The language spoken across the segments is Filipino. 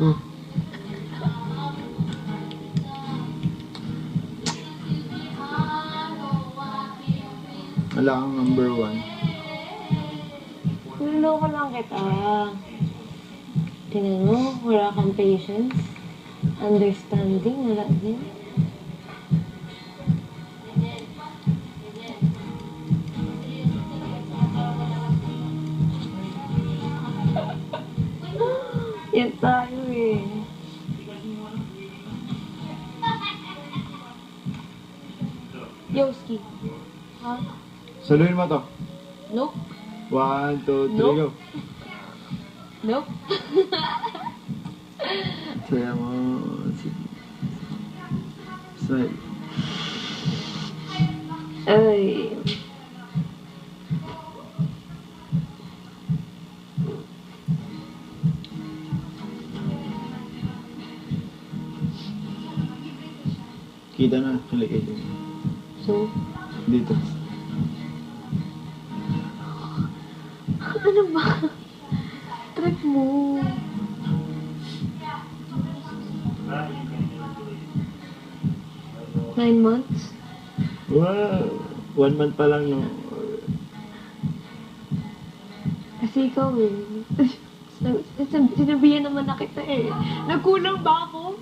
Hmm. Wala kang number one. Niloko lang kita. Tingnan mo, wala kang patience. Understanding, wala din. Yan tayo Yoski. Ha? Saluhin mo to. Nope. One, two, three, Nope. go. Nope. Saya mo. Smile. Ay. Kita na. Halika dito. So, Dito. ano ba? Trip mo. Nine months? Wow. One month pa lang, no? Kasi ikaw eh. Sin- sin- Sinabihan naman na kita eh. Nagkulang ba ako?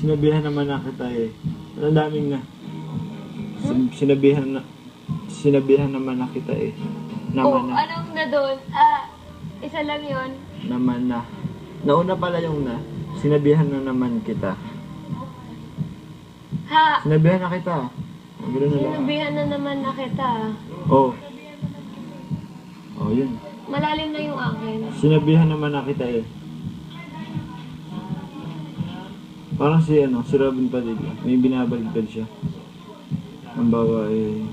Sinabihan naman na kita eh. Ang daming na. Sin- Sinabihan na. Sinabihan naman na kita eh. oh, Naman na. anong na doon? Ah, isa lang yon. Naman na. Nauna pala yung na. Sinabihan na naman kita. Ha? Sinabihan na kita. Ang gano'n na lang. Sinabihan na naman na kita. Oh. Oh, yun. Malalim na yung akin. Sinabihan naman na kita eh. Parang si ano, si Robin Padilla. May binabaligtad siya. Ang bawa eh,